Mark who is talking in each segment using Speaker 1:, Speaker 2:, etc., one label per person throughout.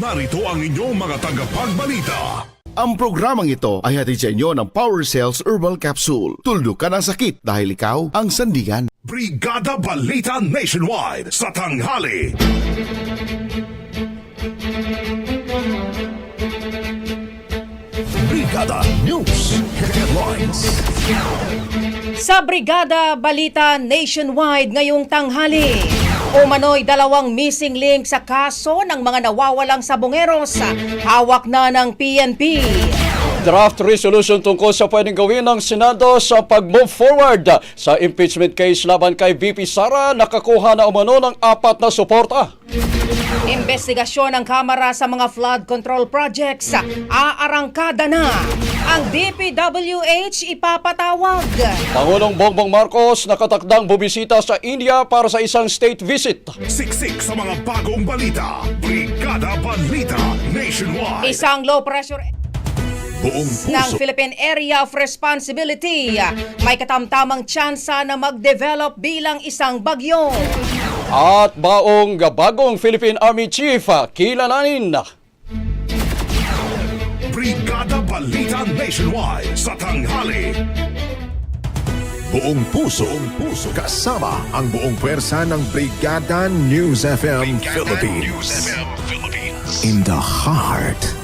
Speaker 1: narito ang inyong mga tagapagbalita.
Speaker 2: Ang programang ito ay hatid sa inyo ng Power Cells Herbal Capsule. Tuldok ka ng sakit dahil ikaw ang sandigan.
Speaker 1: Brigada Balita Nationwide sa tanghali.
Speaker 3: Brigada News Headlines.
Speaker 4: Sa Brigada Balita Nationwide ngayong tanghali, umano'y dalawang missing link sa kaso ng mga nawawalang sabongeros hawak na ng PNP.
Speaker 5: Draft resolution tungkol sa pwedeng gawin ng Senado sa pag-move forward sa impeachment case laban kay VP Sara nakakuha na umano ng apat na suporta.
Speaker 4: Investigasyon ng Kamara sa mga flood control projects aarangkada na. Ang DPWH ipapatawag.
Speaker 5: Pangulong Bongbong Marcos nakatakdang bubisita sa India para sa isang state visit.
Speaker 1: Siksik sa mga bagong balita. Brigada Balita Nationwide.
Speaker 4: Isang low pressure
Speaker 3: Buong
Speaker 4: ng
Speaker 3: puso.
Speaker 4: Philippine Area of Responsibility may katamtamang tsansa na mag-develop bilang isang bagyo.
Speaker 5: At baong bagong Philippine Army Chief kilalanin
Speaker 1: Brigada Balita Nationwide sa tanghali.
Speaker 3: Buong puso. Buong puso. Kasama ang buong pwersa ng Brigada News FM Philippines. In the heart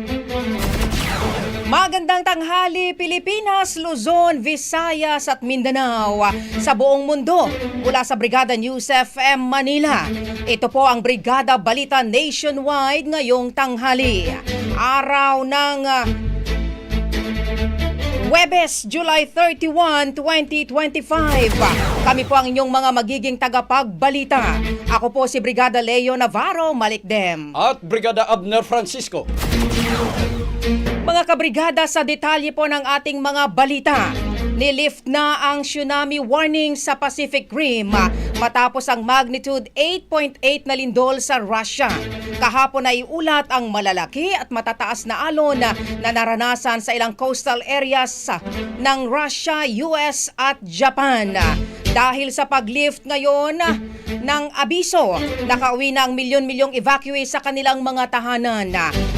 Speaker 4: Magandang tanghali Pilipinas, Luzon, Visayas at Mindanao sa buong mundo mula sa Brigada News FM Manila. Ito po ang Brigada Balita Nationwide ngayong tanghali. Araw ng ah, Webes, July 31, 2025. Kami po ang inyong mga magiging tagapagbalita. Ako po si Brigada Leo Navarro Malikdem.
Speaker 5: at Brigada Abner Francisco.
Speaker 4: Mga kabrigada sa detalye po ng ating mga balita. Nilift na ang tsunami warning sa Pacific Rim matapos ang magnitude 8.8 na lindol sa Russia. Kahapon ay ulat ang malalaki at matataas na alon na, na naranasan sa ilang coastal areas ng Russia, US at Japan. Dahil sa paglift ngayon ng abiso, nakauwi na ang milyon-milyong evacuee sa kanilang mga tahanan.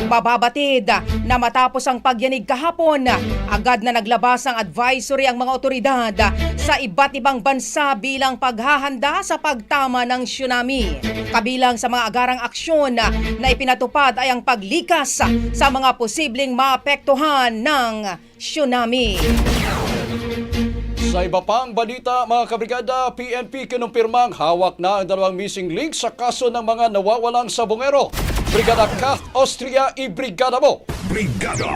Speaker 4: Mababatid na matapos ang pagyanig kahapon, agad na naglabas ang advisory ang mga otoridad sa iba't ibang bansa bilang paghahanda sa pagtama ng tsunami. Kabilang sa mga agarang aksyon na ipinatupad ay ang paglikas sa mga posibleng maapektuhan ng tsunami.
Speaker 5: Sa iba pang balita, mga kabrigada, PNP kinumpirmang hawak na ang dalawang missing link sa kaso ng mga nawawalang sabongero. Brigada Kath Austria, i-brigada mo!
Speaker 1: Brigada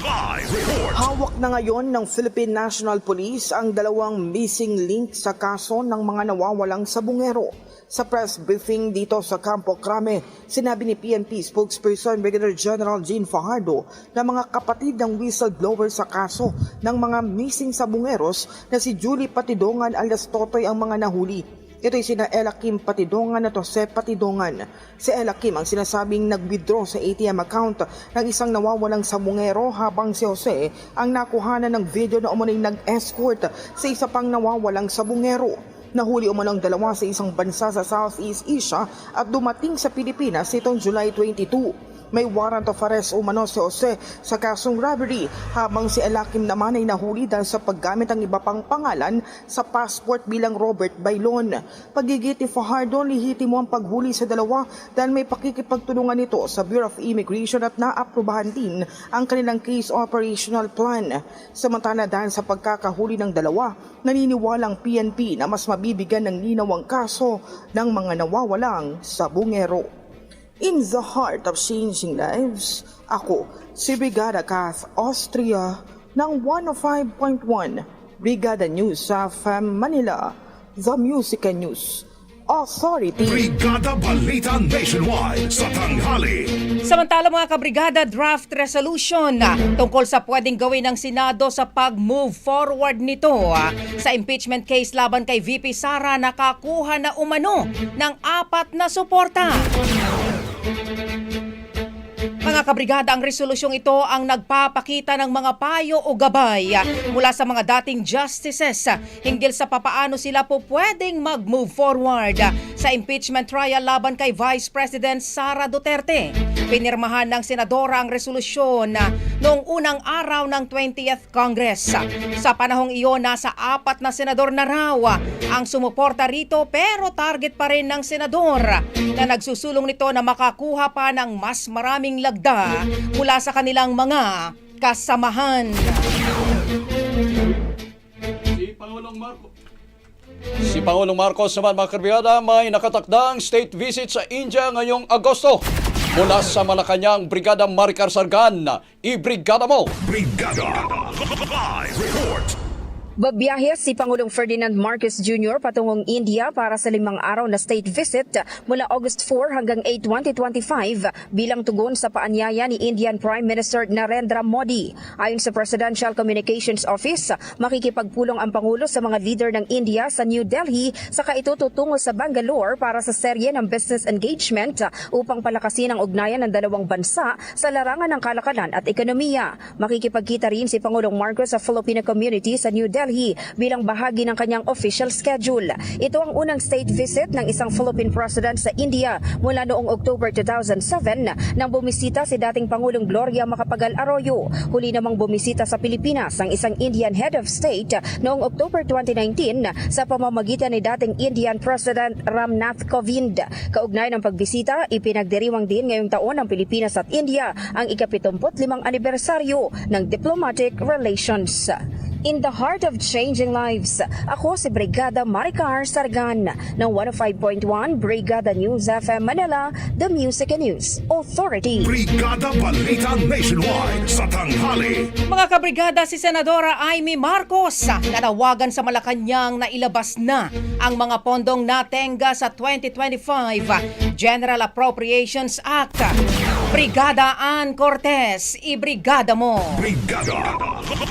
Speaker 1: Live Report
Speaker 6: Hawak na ngayon ng Philippine National Police ang dalawang missing link sa kaso ng mga nawawalang sabungero. Sa press briefing dito sa Campo Crame, sinabi ni PNP spokesperson Brigadier General Jean Fajardo na mga kapatid ng whistleblower sa kaso ng mga missing sabungeros na si Julie Patidongan alias Totoy ang mga nahuli. Ito'y sina Ella Kim Patidongan at Jose Patidongan. Si Ella Kim ang sinasabing nag-withdraw sa ATM account ng isang nawawalang sabungero habang si Jose ang nakuhanan ng video na umuning nag-escort sa isa pang nawawalang sabungero. Nahuli umanong dalawa sa isang bansa sa Southeast Asia at dumating sa Pilipinas itong July 22. May warrant of arrest umano si Jose sa kasong robbery habang si Elakim naman ay nahuli dahil sa paggamit ng iba pang pangalan sa passport bilang Robert Bailon. Pagigit ni Fajardo, lihiti mo ang paghuli sa dalawa dahil may pakikipagtulungan nito sa Bureau of Immigration at naaprubahan din ang kanilang case operational plan. Samantala dahil sa pagkakahuli ng dalawa, naniniwalang PNP na mas mabibigyan ng linaw ang kaso ng mga nawawalang sabungero. In the heart of changing lives, ako si Brigada Kath Austria ng 105.1 Brigada News sa FM Manila, The Music and News Authority.
Speaker 1: Brigada Balita Nationwide sa tanghali
Speaker 4: Samantala mga kabrigada, draft resolution na tungkol sa pwedeng gawin ng Senado sa pag-move forward nito ah, sa impeachment case laban kay VP Sara nakakuha na umano ng apat na suporta. Mga kabrigada, ang resolusyong ito ang nagpapakita ng mga payo o gabay mula sa mga dating justices hinggil sa papaano sila po pwedeng mag-move forward sa impeachment trial laban kay Vice President Sara Duterte. Pinirmahan ng senadora ang resolusyon noong unang araw ng 20th Congress. Sa panahong iyon, nasa apat na senador na raw ang sumuporta rito pero target pa rin ng senador na nagsusulong nito na makakuha pa ng mas maraming lagda mula sa kanilang mga kasamahan.
Speaker 5: Si Pangulong Marcos. Si Pangulong Marcos naman mga kabrigada may nakatakdang state visit sa India ngayong Agosto. Mula sa Malacanang, Brigada Maricar Sargan, i-brigada mo!
Speaker 1: Brigada Live Report
Speaker 7: Babiyahe si Pangulong Ferdinand Marcos Jr. patungong India para sa limang araw na state visit mula August 4 hanggang 8, 2025 bilang tugon sa paanyaya ni Indian Prime Minister Narendra Modi. Ayon sa Presidential Communications Office, makikipagpulong ang Pangulo sa mga leader ng India sa New Delhi saka ito tutungo sa Bangalore para sa serye ng business engagement upang palakasin ang ugnayan ng dalawang bansa sa larangan ng kalakalan at ekonomiya. Makikipagkita rin si Pangulong Marcos sa Filipino community sa New Delhi bilang bahagi ng kanyang official schedule. Ito ang unang state visit ng isang Philippine president sa India mula noong October 2007 nang bumisita si dating Pangulong Gloria Macapagal Arroyo. Huli namang bumisita sa Pilipinas ang isang Indian head of state noong October 2019 sa pamamagitan ni dating Indian President Ramnath Kovind. Kaugnay ng pagbisita, ipinagdiriwang din ngayong taon ng Pilipinas at India ang ika-75 anibersaryo ng diplomatic relations. In the heart of changing lives, ako si Brigada Maricar Sargan ng 105.1 Brigada News FM Manila, The Music and News Authority.
Speaker 1: Brigada Balita Nationwide sa tanghali
Speaker 4: Mga kabrigada, si Senadora Amy Marcos nanawagan sa Malacanang na ilabas na ang mga pondong natenga sa 2025 General Appropriations Act. Brigada Ann Cortez, ibrigada mo!
Speaker 1: Brigada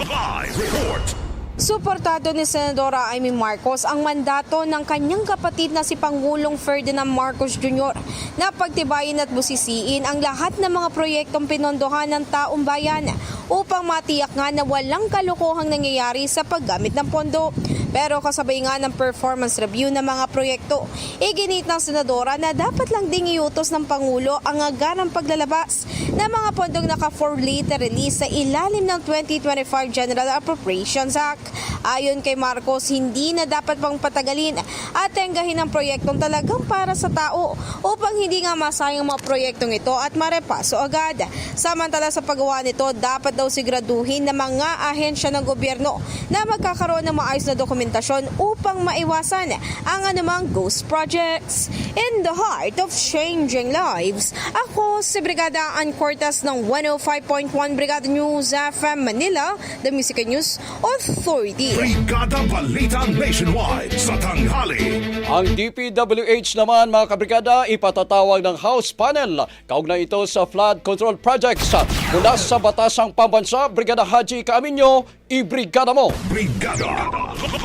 Speaker 1: Live Report
Speaker 8: Suportado ni Senadora Amy Marcos ang mandato ng kanyang kapatid na si Pangulong Ferdinand Marcos Jr. na pagtibayin at busisiin ang lahat ng mga proyektong pinondohan ng taong bayan upang matiyak nga na walang kalokohang nangyayari sa paggamit ng pondo. Pero kasabay nga ng performance review ng mga proyekto, iginit ng senadora na dapat lang ding iutos ng Pangulo ang agarang paglalabas ng mga pondong naka for later release sa ilalim ng 2025 General Appropriations Act. Ayon kay Marcos, hindi na dapat pang patagalin at tenggahin ang proyektong talagang para sa tao upang hindi nga masayang mga proyektong ito at marepaso agad. Samantala sa paggawa nito, dapat daw siguraduhin ng mga ahensya ng gobyerno na magkakaroon ng maayos na dokumentasyon upang maiwasan ang anumang ghost projects. In the heart of changing lives, ako si Brigada Ann Cortas ng 105.1 Brigada News FM Manila, the Music News Authority.
Speaker 1: Brigada Balita Nationwide sa tanghali.
Speaker 5: Ang DPWH naman mga kabrigada ipatatawag ng House Panel kaugnay ito sa flood control projects. Mula sa Batasang Pambansa, Brigada Haji Kaaminyo, ibrigada mo!
Speaker 1: Brigada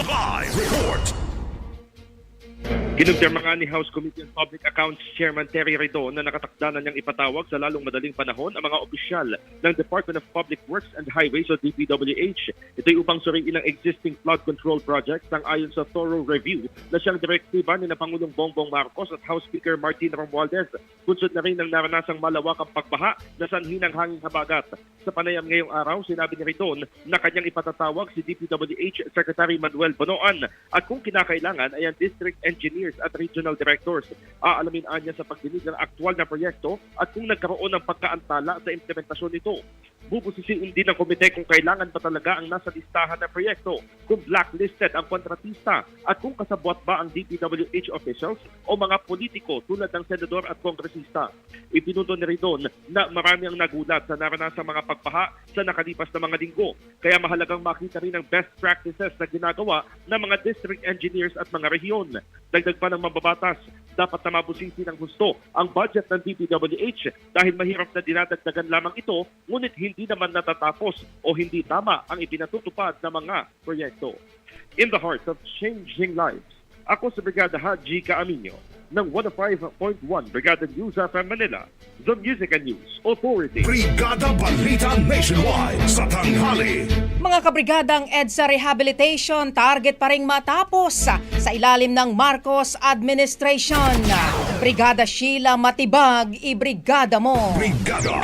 Speaker 1: Live Report.
Speaker 9: Kinumpirma ni House Committee on Public Accounts Chairman Terry Redon na nakatakda na niyang ipatawag sa lalong madaling panahon ang mga opisyal ng Department of Public Works and Highways o DPWH. Ito'y upang suriin ang existing flood control projects ng ayon sa thorough review na siyang direktiba ni na Pangulong Bongbong Marcos at House Speaker Martin Romualdez. Kunsod na rin ng naranasang malawakang pagbaha na sanhi ng hanging habagat. Sa panayam ngayong araw, sinabi ni Redon na kanyang ipatatawag si DPWH Secretary Manuel Bonoan at kung kinakailangan ay ang district engineers at regional directors. Aalamin anya sa pagdinig ng aktwal na proyekto at kung nagkaroon ng pagkaantala sa implementasyon nito. Bubusisiin din ng komite kung kailangan pa talaga ang nasa listahan ng proyekto, kung blacklisted ang kontratista at kung kasabwat ba ang DPWH officials o mga politiko tulad ng senador at kongresista. Ipinuto ni Ridon na marami ang nagulat sa naranasang mga pagpaha sa nakalipas na mga linggo. Kaya mahalagang makita rin ang best practices na ginagawa ng mga district engineers at mga rehiyon. Dagdag pa ng mababatas, dapat na mabusisi ng gusto ang budget ng DPWH dahil mahirap na dinadagdagan lamang ito ngunit hindi naman natatapos o hindi tama ang ipinatutupad ng mga proyekto. In the heart of changing lives, ako si Brigada Haji Kaaminyo ng 105.1 Brigada News FM Manila, The Music and News Authority.
Speaker 1: Brigada Balita Nationwide sa tanghali.
Speaker 4: Mga kabrigadang EDSA Rehabilitation target pa ring matapos sa ilalim ng Marcos Administration. Brigada Sheila Matibag, ibrigada mo.
Speaker 1: Brigada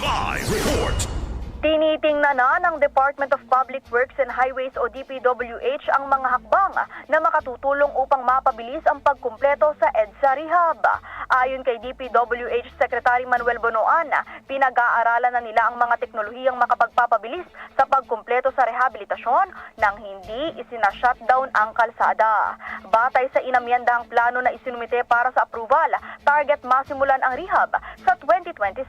Speaker 1: Live Report.
Speaker 10: Tinitingnan na ng Department of Public Works and Highways o DPWH ang mga hakbang na makatutulong upang mapabilis ang pagkumpleto sa EDSA Rehab. Ayon kay DPWH Secretary Manuel Bonoan, pinag-aaralan na nila ang mga teknolohiyang makapagpapabilis sa pagkumpleto sa rehabilitasyon nang hindi isinashutdown ang kalsada. Batay sa inamyandang plano na isinumite para sa approval, target masimulan ang rehab sa 2027.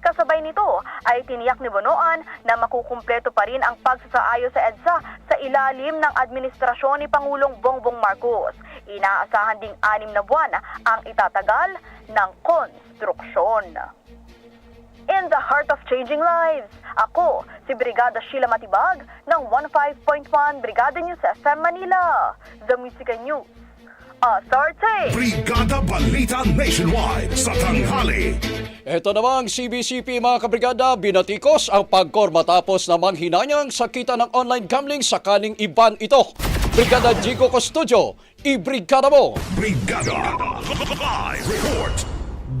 Speaker 10: Kasabay nito ay tiniyak ni Bonoan na makukumpleto pa rin ang pagsasaayos sa EDSA sa ilalim ng administrasyon ni Pangulong Bongbong Marcos. Inaasahan ding anim na buwan ang itatagal ng konstruksyon. In the heart of changing lives, ako si Brigada Sheila Matibag ng 15.1 Brigada News FM Manila, The Music News Authority.
Speaker 1: Brigada Balita Nationwide sa tanghali.
Speaker 5: Ito namang CBCP mga kabrigada, binatikos ang pagkor matapos namang hinanyang sakita ng online gambling sakaling iban ito. Brigada Jigo Custodio, ibrigada mo!
Speaker 1: Brigada Live Report.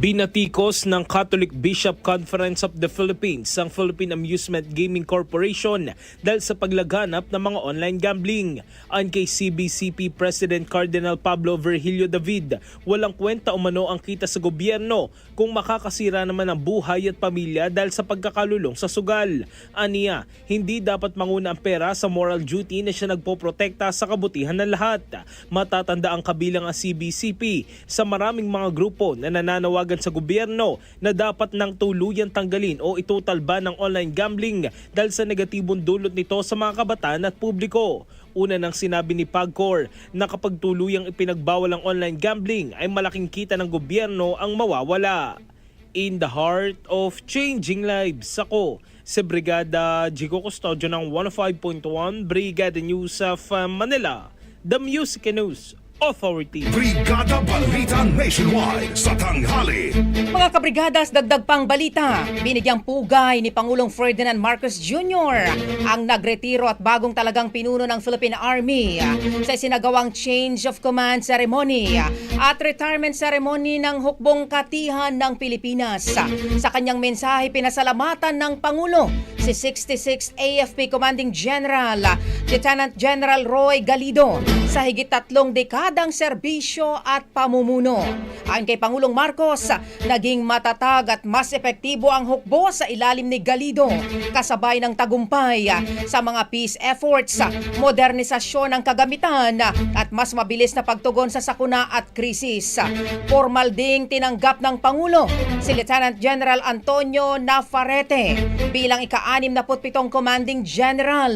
Speaker 11: Binatikos ng Catholic Bishop Conference of the Philippines ang Philippine Amusement Gaming Corporation dahil sa paglaganap ng mga online gambling. Ang kay CBCP President Cardinal Pablo Virgilio David, walang kwenta umano ang kita sa gobyerno kung makakasira naman ang buhay at pamilya dahil sa pagkakalulong sa sugal. Aniya, hindi dapat manguna ang pera sa moral duty na siya nagpoprotekta sa kabutihan ng lahat. Matatanda ang kabilang ang CBCP sa maraming mga grupo na nananawagan sa gobyerno na dapat nang tuluyan tanggalin o itotal ban ng online gambling dahil sa negatibong dulot nito sa mga kabataan at publiko. Una nang sinabi ni Pagcor na kapag tuluyang ipinagbawal ang online gambling ay malaking kita ng gobyerno ang mawawala. In the heart of changing lives, ako si Brigada Jigo Custodio ng 105.1 Brigada News of uh, Manila, The Music News Authority.
Speaker 1: Brigada Balita Nationwide sa tanghali.
Speaker 4: Mga kabrigadas, dagdag pang balita. Binigyang pugay ni Pangulong Ferdinand Marcos Jr. ang nagretiro at bagong talagang pinuno ng Philippine Army sa sinagawang change of command ceremony at retirement ceremony ng hukbong katihan ng Pilipinas. Sa kanyang mensahe, pinasalamatan ng Pangulo si 66 AFP Commanding General Lieutenant General Roy Galido sa higit tatlong dekadang serbisyo at pamumuno. Ayon kay Pangulong Marcos, naging matatag at mas epektibo ang hukbo sa ilalim ni Galido, kasabay ng tagumpay sa mga peace efforts, modernisasyon ng kagamitan at mas mabilis na pagtugon sa sakuna at krisis. Formal ding tinanggap ng Pangulo si Lieutenant General Antonio Nafarete bilang ika-67 Commanding General.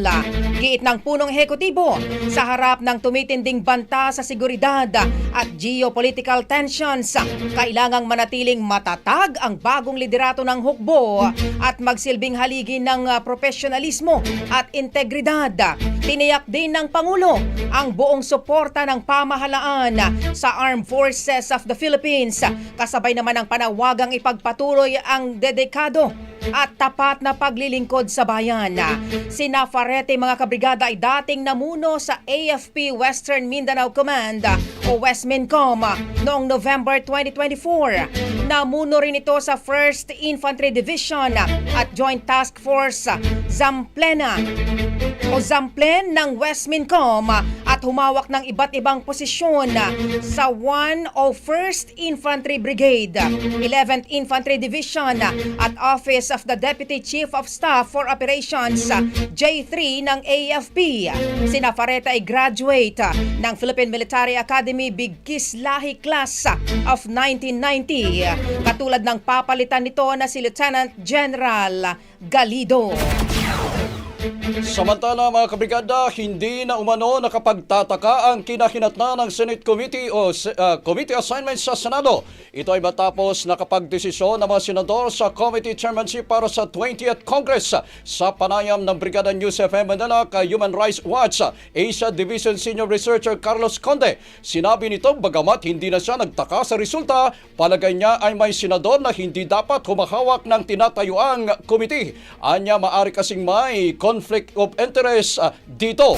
Speaker 4: Giit ng punong ehekutibo sa harap ng tumitinding banta sa seguridad at geopolitical tensions, kailangang manatiling matatag ang bagong liderato ng hukbo at magsilbing haligi ng uh, profesionalismo at integridad. Tiniyak din ng Pangulo ang buong suporta ng pamahalaan sa Armed Forces of the Philippines, kasabay naman ang panawagang ipagpatuloy ang dedikado at tapat na paglilingkod sa bayan. Si Nafarete mga kabrigada ay dating namuno sa AFP Western Mindanao Command o Westmincom noong November 2024. Namuno rin ito sa 1st Infantry Division at Joint Task Force Zamplena o Zamplen ng Westmincom at humawak ng iba't ibang posisyon sa 101st Infantry Brigade, 11th Infantry Division at Office of the Deputy Chief of Staff for Operations J3 ng AFP. Si Nafareta ay graduate ng Philippine Military Academy Bigkis Lahi Class of 1990. Katulad ng papalitan nito na si Lieutenant General Galido.
Speaker 5: Samantala mga kabrigada, hindi na umano nakapagtataka ang kinahinatna ng Senate Committee o uh, Committee Assignments sa Senado. Ito ay matapos nakapagdesisyon ng mga senador sa Committee Chairmanship para sa 20th Congress sa panayam ng Brigada News FM Manila kay Human Rights Watch Asia Division Senior Researcher Carlos Conde. Sinabi nito bagamat hindi na siya nagtaka sa resulta, palagay niya ay may senador na hindi dapat humahawak ng tinatayuang committee. Anya maari kasing may conflict of interest uh, dito.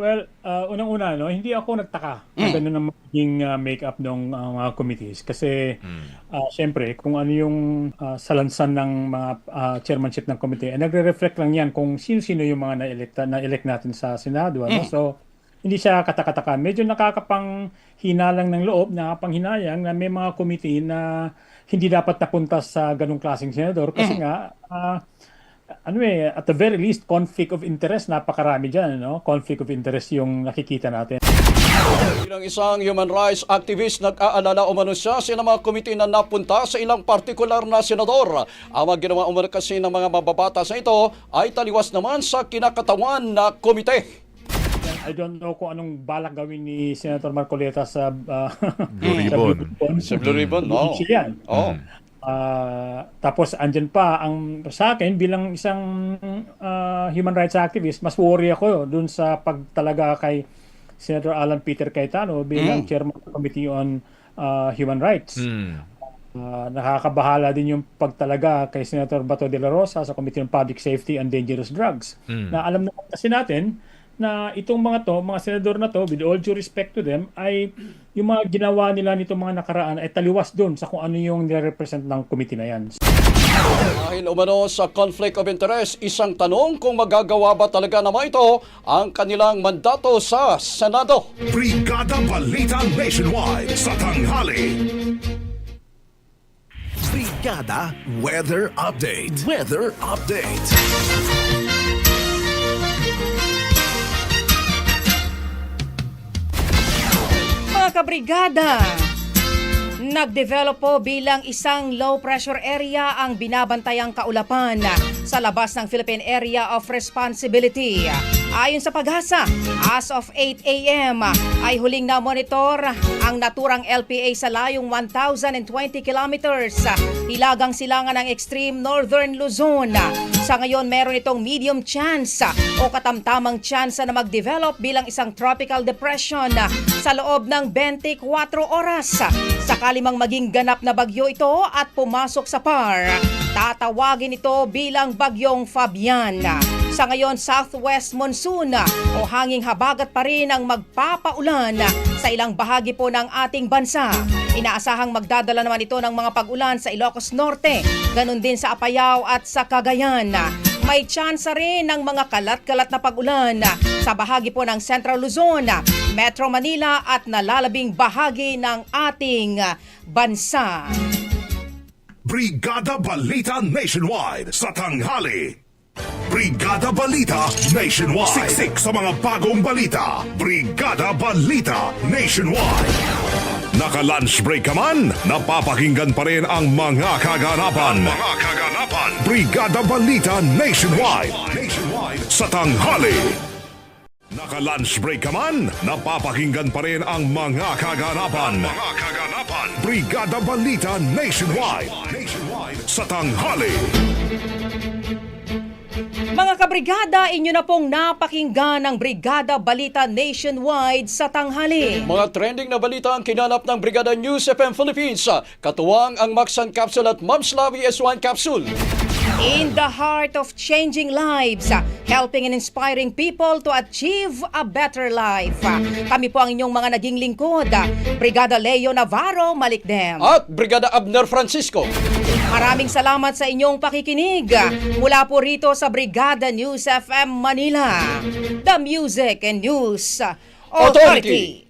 Speaker 12: Well, uh, unang-una, no, hindi ako nagtaka mm. ganun ang magiging uh, make-up ng uh, mga committees. Kasi, mm. uh, syempre, kung ano yung uh, salansan ng mga uh, chairmanship ng committee, eh, nagre-reflect lang yan kung sino-sino yung mga na-elect, na-elect natin sa Senado. Ano?
Speaker 5: Mm.
Speaker 12: So, hindi siya katakataka. Medyo nakakapang hinalang ng loob, nakapanghinayang na may mga committee na hindi dapat napunta sa ganung klaseng senador kasi mm. nga, uh, ano eh, at the very least, conflict of interest, napakarami dyan, no? Conflict of interest yung nakikita natin.
Speaker 5: Bilang isang human rights activist, nag-aalala umano siya sa mga komite na napunta sa ilang partikular na senador. Ang mga ginawa umano kasi ng mga mababatas na ito ay taliwas naman sa kinakatawan na komite.
Speaker 12: I don't know kung anong balak gawin ni Senator Marcoleta sa uh,
Speaker 13: Blue Ribbon.
Speaker 5: Sa Blue Ribbon, no?
Speaker 12: Yan.
Speaker 5: Oh.
Speaker 12: Uh, tapos andyan pa ang sa akin bilang isang uh, human rights activist, mas worry ako dun sa pagtalaga kay Senator Alan Peter Cayetano bilang mm. chairman the Committee on uh, Human Rights.
Speaker 13: Mm.
Speaker 12: Uh, nakakabahala din yung pagtalaga kay Senator Bato de la Rosa sa Committee on Public Safety and Dangerous Drugs.
Speaker 13: Mm.
Speaker 12: Na alam naman kasi natin na itong mga to, mga senador na to, with all due respect to them, ay yung mga ginawa nila nitong mga nakaraan ay taliwas doon sa kung ano yung nire-represent ng committee na yan.
Speaker 5: Dahil umano sa conflict of interest, isang tanong kung magagawa ba talaga naman ito ang kanilang mandato sa Senado.
Speaker 1: Brigada Balita Nationwide sa tanghali.
Speaker 3: Brigada Weather Update. Weather Update.
Speaker 4: Kabrigada, nagdevelop po bilang isang low pressure area ang binabantayang kaulapan sa labas ng Philippine Area of Responsibility. Ayon sa paghasa, as of 8 a.m. ay huling na monitor ang naturang LPA sa layong 1,020 kilometers. Hilagang silangan ng extreme northern Luzon. Sa ngayon, meron itong medium chance o katamtamang chance na mag-develop bilang isang tropical depression sa loob ng 24 oras. Sakali maging ganap na bagyo ito at pumasok sa PAR, tatawagin ito bilang bagyong Fabian. Sa ngayon, southwest monsoon o hanging habagat pa rin ang magpapaulan sa ilang bahagi po ng ating bansa. Inaasahang magdadala naman ito ng mga pag-ulan sa Ilocos Norte, ganun din sa Apayao at sa Cagayan. May tsansa rin ng mga kalat-kalat na pag-ulan sa bahagi po ng Central Luzon, Metro Manila at nalalabing bahagi ng ating bansa.
Speaker 1: Brigada Balita Nationwide sa tanghali. Brigada Balita Nationwide. Siksik sa mga bagong balita. Brigada Balita Nationwide. Naka-lunch break ka man, napapakinggan pa rin ang mga kaganapan. mga kaganapan. Brigada Balita Nationwide. Nationwide. Sa tanghali. Naka-lunch break ka man, napapakinggan pa rin ang mga kaganapan. mga kaganapan. Brigada Balita Nationwide. Nationwide. Sa tanghali.
Speaker 4: Mga kabrigada, inyo na pong napakinggan ang Brigada Balita Nationwide sa tanghali.
Speaker 5: Mga trending na balita ang kinalap ng Brigada News FM Philippines. Katuwang ang Maxan Capsule at Mom's Lavi S1 Capsule.
Speaker 4: In the heart of changing lives, helping and inspiring people to achieve a better life. Kami po ang inyong mga naging lingkod, Brigada Leo Navarro Malikdem.
Speaker 5: At Brigada Abner Francisco.
Speaker 4: Maraming salamat sa inyong pakikinig. Mula po rito sa Brigada News FM Manila, The Music and News Authority.